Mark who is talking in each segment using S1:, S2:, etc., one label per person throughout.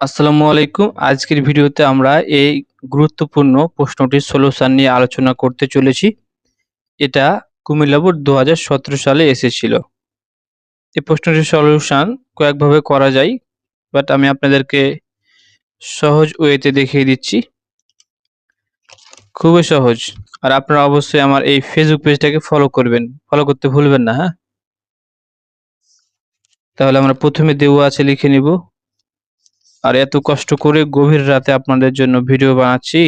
S1: আসসালামু আলাইকুম। আজকের ভিডিওতে আমরা এই গুরুত্বপূর্ণ প্রশ্নটির সলিউশন নিয়ে আলোচনা করতে চলেছি। এটা কুমিল্লা বোর্ড দু হাজার সতেরো সালে এসেছিল। এই প্রশ্নটির সলিউশন কয়েকভাবে করা যায়, বাট আমি আপনাদেরকে সহজ ওয়েতে দেখিয়ে দিচ্ছি। খুবই সহজ। আর আপনারা অবশ্যই আমার এই ফেসবুক পেজটাকে ফলো করবেন। ফলো করতে ভুলবেন না হ্যাঁ? তাহলে আমরা প্রথমে দেওয়া আছে লিখে নিব। আর এত কষ্ট করে গভীর রাতে আপনাদের জন্য ভিডিও বানাচ্ছি।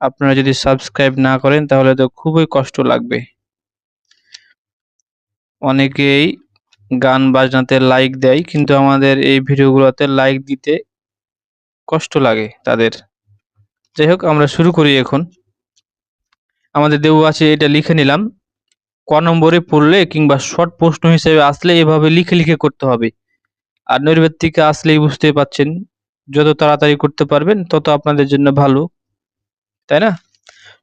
S1: আপনারা যদি সাবস্ক্রাইব না করেন, তাহলে তো খুবই কষ্ট লাগবে। অনেকেই গান বাজনাতে লাইক দেয়, কিন্তু আমাদের এই ভিডিওগুলোতে লাইক দিতে কষ্ট লাগে তাদের। যাই হোক, আমরা শুরু করি এখন। আমাদের দেবু আছে এটা লিখে নিলাম, ক নম্বরে পড়লে কিংবা শর্ট প্রশ্ন হিসেবে আসলে এভাবে লিখে লিখে করতে হবে। আর নৈর্বেদ থেকে আসলেই বুঝতে পাচ্ছেন, যত তাড়াতাড়ি করতে পারবেন, তত আপনাদের জন্য ভালো। তাই না?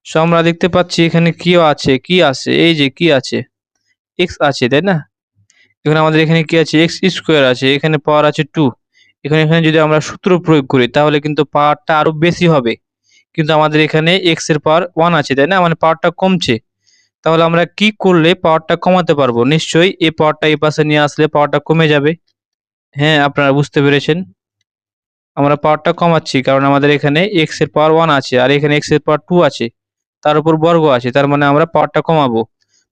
S1: সো আমরা দেখতে পাচ্ছি এখানে কি আছে কি আছে, এই যে কি আছে এক্স আছে, তাই না? এখানে আমাদের এখানে কি আছে এক্স স্কোয়ার আছে, এখানে পাওয়ার আছে টু এখানে এখানে যদি আমরা সূত্র প্রয়োগ করি, তাহলে কিন্তু পাওয়ারটা আরও বেশি হবে। কিন্তু আমাদের এখানে এক্সের পাওয়ার ওয়ান আছে, তাই না? মানে পাওয়ারটা কমছে। তাহলে আমরা কি করলে পাওয়ারটা কমাতে পারব? নিশ্চয়ই এই পাওয়ারটা এই পাশে নিয়ে আসলে পাওয়ারটা কমে যাবে। হ্যাঁ আপনারা বুঝতে পেরেছেন। আমরা পাওয়ারটা কমাচ্ছি কারণ আমাদের এখানে এক্সের পাওয়ার ওয়ান আছে আর এখানে এক্সের পাওয়ার টু আছে। তার উপর বর্গ আছে, তার মানে আমরা পাওয়ারটা কমাবো।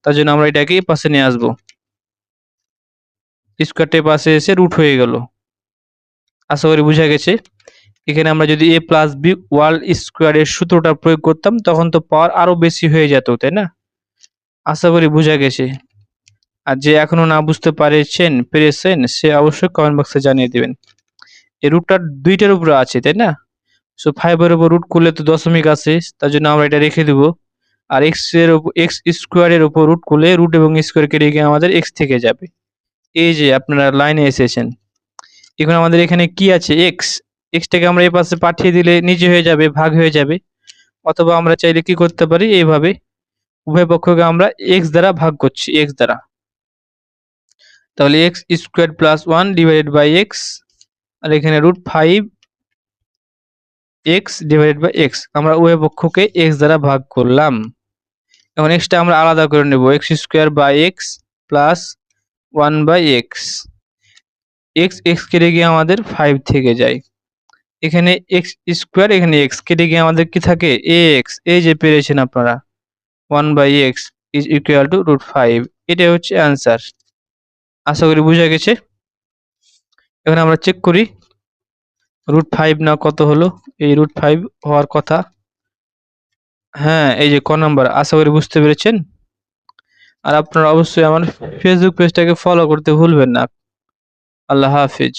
S1: তার জন্য আমরা এটাকে পাশে নিয়ে আসব। স্কোয়ারটা পাশে এসে রুট হয়ে গেল। আশা করি বুঝা গেছে। এখানে আমরা যদি এ প্লাস বি ওয়াল স্কোয়ারের সূত্রটা প্রয়োগ করতাম, তখন তো পাওয়ার আরও বেশি হয়ে যেত, তাই না? আশা করি বুঝা গেছে। আর যে এখনও না বুঝতে পারেছেন, পেরেছেন, সে অবশ্যই কমেন্ট বক্সে জানিয়ে দিবেন। এই রুটটা দুইটার উপরে আছে, তাই না? সো ফাইভের উপর রুট করলে তো দশমিক আছে, তার জন্য আমরা এটা রেখে দেবো। আর এক্সের এক্স স্কোয়ারের উপর রুট করলে রুট এবং স্কোয়ার কেটে গিয়ে আমাদের এক্স থেকে যাবে। এই যে আপনারা লাইনে এসেছেন। এখন আমাদের এখানে কি আছে? এক্স এক্সটাকে আমরা এই পাশে পাঠিয়ে দিলে নিচে হয়ে যাবে, ভাগ হয়ে যাবে। অথবা আমরা চাইলে কি করতে পারি? এইভাবে উভয় পক্ষকে আমরা এক্স দ্বারা ভাগ করছি এক্স দ্বারা। তাহলে X square plus one divided by X আর এখানে root five X divided by X আমরা উভয় পক্ষকে এক্স দ্বারা ভাগ করলাম। এখন এক্সটা আমরা আলাদা করে নেব X square by X plus one by X X X কেটে গিয়ে আমাদের ফাইভ থেকে যায়। এখানে এক্স স্কোয়ার এখানে এক্স কেটে গিয়ে আমাদের কি থাকে? এ এক্স এই যে পেরেছেন আপনারা one by X is equal to root five এটাই হচ্ছে অ্যান্সার আশা করি বোঝা গেছে। এখন আমরা চেক করি। রুট ফাইভ না কত হলো? এই রুট ফাইভ হওয়ার কথা। হ্যাঁ এই যে ক নাম্বার আশা করি বুঝতে পেরেছেন? আর আপনারা অবশ্যই আমার ফেসবুক পেজটাকে ফলো করতে ভুলবেন না। আল্লাহ হাফিজ।